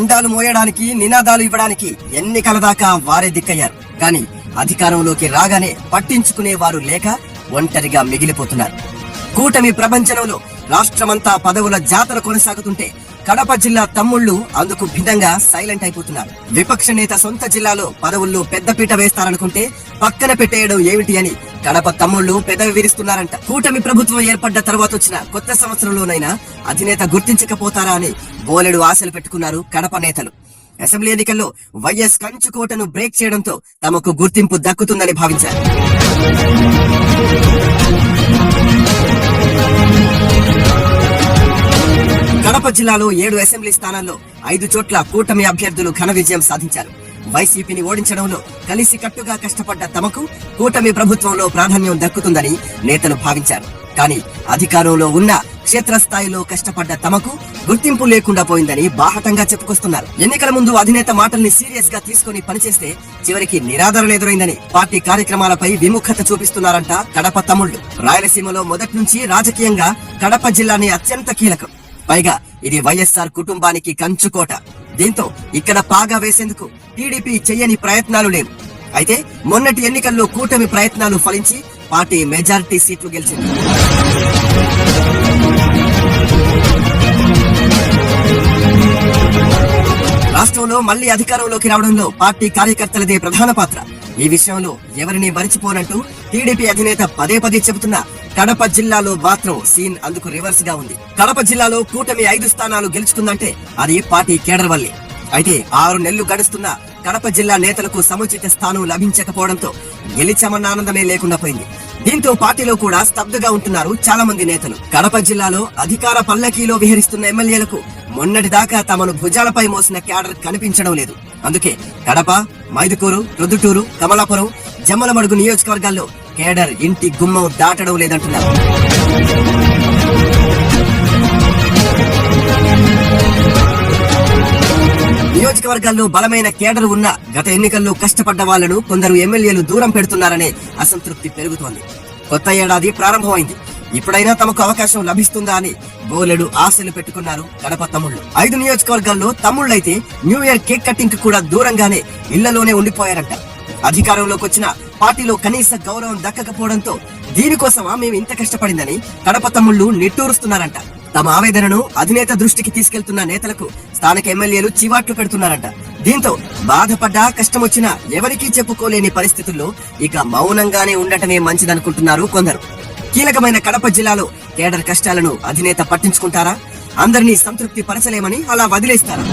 జెండాలు మోయడానికి నినాదాలు ఇవ్వడానికి ఎన్నికల దాకా వారే దిక్కయ్యారు. కానీ అధికారంలోకి రాగానే పట్టించుకునే వారు లేక ఒంటరిగా మిగిలిపోతున్నారు. కూటమి ప్రపంచంలో రాష్ట్రమంతా పదవుల జాతర కొనసాగుతుంటే కడప జిల్లా తమ్ముళ్ళు అందుకు భిన్నంగా సైలెంట్ అయిపోతున్నారు. విపక్ష నేత సొంత జిల్లాలో పదవుల్లో పెద్దపీట వేస్తారనుకుంటే పక్కన పెట్టేయడం ఏమిటి అని కడప తమ్ముళ్ళు పెదవి విరుస్తున్నారంట. కూటమి ప్రభుత్వం ఏర్పడ్డ తర్వాత వచ్చిన కొత్త సంవత్సరంలోనైనా అధినేత గుర్తించకపోతారా అని బోలెడు ఆశలు పెట్టుకున్నారు కడప నేతలు. అసెంబ్లీ ఎన్నికల్లో వైఎస్ కంచుకోటను బ్రేక్ చేయడంతో తమకు గుర్తింపు దక్కుతుందని భావించారు. కడప జిల్లాలో ఏడు అసెంబ్లీ స్థానాల్లో ఐదు చోట్ల కూటమి అభ్యర్థులు ఘన విజయం సాధించారు. వైసీపీని ఓడించడంలో కలిసి కట్టుగా కష్టపడ్డ తమకు కూటమి ప్రభుత్వంలో ప్రాధాన్యం దక్కుతుందని నేతలు భావించారు. కానీ అధికారంలో ఉన్న క్షేత్రస్థాయిలో కష్టపడ్డ తమకు గుర్తింపు లేకుండా పోయిందని బాహటంగా చెప్పుకొస్తున్నారు. ఎన్నికల ముందు అధినేత మాటల్ని సీరియస్గా తీసుకుని పనిచేస్తే చివరికి నిరాదరణ ఎదురైందని పార్టీ కార్యక్రమాలపై విముఖత చూపిస్తున్నారంట కడప తమ్ముళ్ళు రాయలసీమలో మొదటి నుంచి రాజకీయంగా కడప జిల్లాని అత్యంత కీలకం. పైగా ఇది వైఎస్ఆర్ కుటుంబానికి కంచుకోట. దీంతో ఇక్కడ పాగా వేసేందుకు టీడీపీ చేయని ప్రయత్నాలు లేవు. అయితే మొన్నటి ఎన్నికల్లో కూటమి ప్రయత్నాలు ఫలించి పార్టీ మెజారిటీ సీట్లు గెలిచింది. రాష్ట్రంలో మళ్ళీ అధికారంలోకి రావడంలో పార్టీ కార్యకర్తలదే ప్రధాన పాత్ర. ఈ విషయంలో ఎవరిని మరిచిపోనంటూ టీడీపీ అధినేత పదే పదే చెబుతున్నా కడప జిల్లాలో మాత్రం సీన్ అందుకు రివర్స్గా ఉంది. కడప జిల్లాలో కూటమి ఐదు స్థానాలు గెలుచుకుందంటే అది పార్టీ కేడర్ వల్లే. అయితే ఆరు నెలలు గడుస్తున్న కడప జిల్లా నేతలకు సముచిత స్థానం లభించకపోవడంతో గెలిచామన్న ఆనందమే లేకుండా పోయింది. దీంతో పార్టీలో కూడా స్తబ్దుగా ఉంటున్నారు చాలా మంది నేతలు. కడప జిల్లాలో అధికార పల్లకీలో విహరిస్తున్న ఎమ్మెల్యేలకు మొన్నటి దాకా తమను భుజాలపై మోసిన క్యాడర్ కనిపించడం లేదు. అందుకే కడప మైదుకూరు రొద్దుటూరు కమలాపురం జమ్మలమడుగు నియోజకవర్గాల్లో కేడర్ ఇంటి గుమ్మం దాటడం లేదంటున్నారు. నియోజకవర్గాల్లో బలమైన కేడర్ ఉన్న గత ఎన్నికల్లో కష్టపడ్డ వాళ్ళను కొందరు ఎమ్మెల్యేలు దూరం పెడుతున్నారనే అసంతృప్తి పెరుగుతోంది. కొత్త ఏడాది ప్రారంభమైంది. ఇప్పుడైనా తమకు అవకాశం లభిస్తుందా అని బోలెడు ఆశలు పెట్టుకున్నారు కడప తమ్ముళ్ళు. ఐదు నియోజకవర్గాల్లో తమ్ముళ్ళైతే న్యూ ఇయర్ కేక్ కటింగ్కు కూడా దూరంగానే ఇళ్ళలోనే ఉండిపోయారంట. అధికారంలోకి వచ్చిన పార్టీలో కనీస గౌరవం దక్కకపోవడంతో దీనికోసమా మేము ఇంత కష్టపడిందని కడప తమ్ముళ్ళు నిట్టూరుస్తున్నారంట. తమ ఆవేదనను అధినేత దృష్టికి తీసుకెళ్తున్న నేతలకు స్థానిక ఎమ్మెల్యేలు చివాట్లు పెడుతున్నారంట. దీంతో బాధపడ్డా కష్టం వచ్చినా ఎవరికీ చెప్పుకోలేని పరిస్థితుల్లో ఇక మౌనంగానే ఉండటమే మంచిదనుకుంటున్నారు కొందరు. కీలకమైన కడప జిల్లాలో కేడర్ కష్టాలను అధినేత పట్టించుకుంటారా? అందరినీ సంతృప్తి పరచలేమని అలా వదిలేస్తారా?